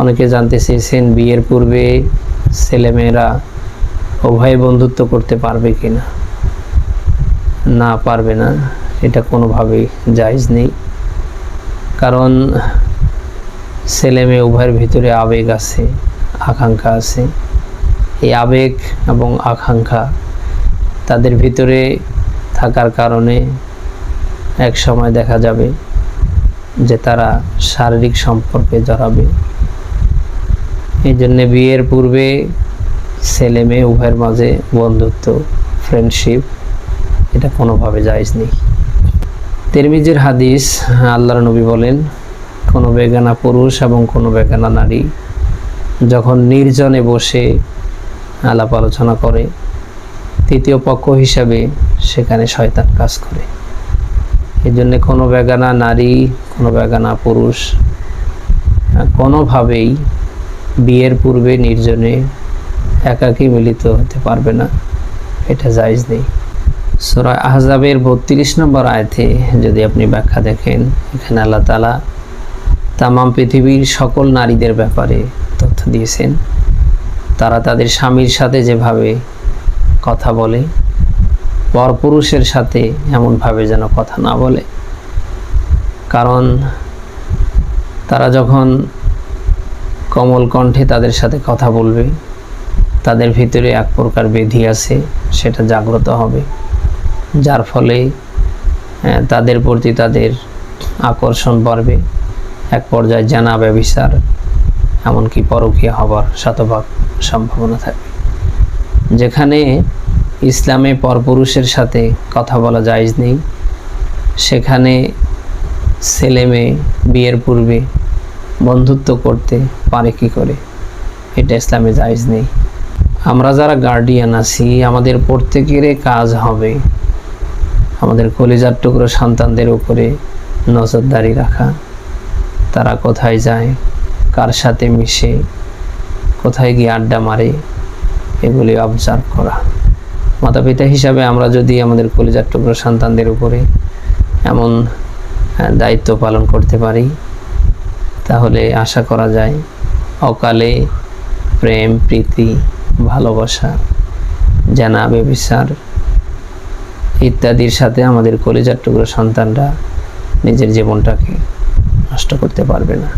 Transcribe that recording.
অনেকে জানতে চেয়েছেন বিয়ের পূর্বে ছেলেমেয়েরা উভয় বন্ধুত্ব করতে পারবে কি না না পারবে না। এটা কোনোভাবেই জায়জ নেই। কারণ ছেলে মেয়ে উভয়ের ভিতরে আবেগ আছে, আকাঙ্ক্ষা আছে। এই আবেগ এবং আকাঙ্ক্ষা তাদের ভিতরে থাকার কারণে এক সময় দেখা যাবে যে তারা শারীরিক সম্পর্কে জড়াবে। এই জন্যে বিয়ের পূর্বে ছেলে মেয়ে উভয়ের মাঝে বন্ধুত্ব ফ্রেন্ডশিপ এটা কোনোভাবে জায়জ নেই তেরমিজের হাদিস, আল্লাহর নবী বলেন, কোনো বেগানা পুরুষ এবং কোনো বেগানা নারী যখন নির্জনে বসে আলাপ আলোচনা করে, তৃতীয় পক্ষ হিসাবে সেখানে শয়তান কাজ করে। এই জন্য কোনো বেগানা নারী, কোনো বেগানা পুরুষ কোনোভাবেই বিয়ের পূর্বে নির্জনে একাকী মিলিত হতে পারবে না, এটা জায়জ নেই। সুরা আহজাবের বত্রিশ নম্বর আয়তে যদি আপনি ব্যাখ্যা দেখেন, এখানে আল্লাহ তালা তামাম পৃথিবীর সকল নারীদের ব্যাপারে তথ্য দিয়েছেন। তারা তাদের স্বামীর সাথে যেভাবে কথা বলে পরপুরুষের সাথে এমনভাবে যেন কথা না বলে। কারণ তারা যখন কমল কণ্ঠে তাদের সাথে কথা বলবে। তাদের ভিতরে এক প্রকার বেধি আছে, সেটা জাগ্রত হবে। যার ফলে তাদের প্রতি তাদের আকর্ষণ বাড়বে। এক পর্যায়ে জানা ব্যবিচার, এমনকি পরকীয়া হবার শতভাগ সম্ভাবনা থাকবে। যেখানে ইসলামে পরপুরুষের সাথে কথা বলা জায়েজ নেই, সেখানে ছেলে মেয়ে বিয়ের পূর্বে বন্ধুত্ব করতে পারে কি করে? এটা ইসলামে জায়জ নেই। আমরা যারা গার্ডিয়ান আছি, আমাদের প্রত্যেকেরই কাজ হবে আমাদের কলিজার টুকরো সন্তানদের উপরে নজরদারি রাখা। তারা কোথায় যায়, কার সাথে মিশে, কোথায় গিয়ে আড্ডা মারে, এগুলি অবজার্ভ করা। মাতা পিতা হিসাবে আমরা যদি আমাদের কলিজার টুকরো সন্তানদের উপরে এমন দায়িত্ব পালন করতে পারি তাহলে আশা করা যায় অকালে প্রেম, প্রীতি, ভালোবাসা জানা ব্যবসার ইত্যাদির সাথে আমাদের কলেজার টুকরো সন্তানরা নিজের জীবনটাকে নষ্ট করতে পারবে না।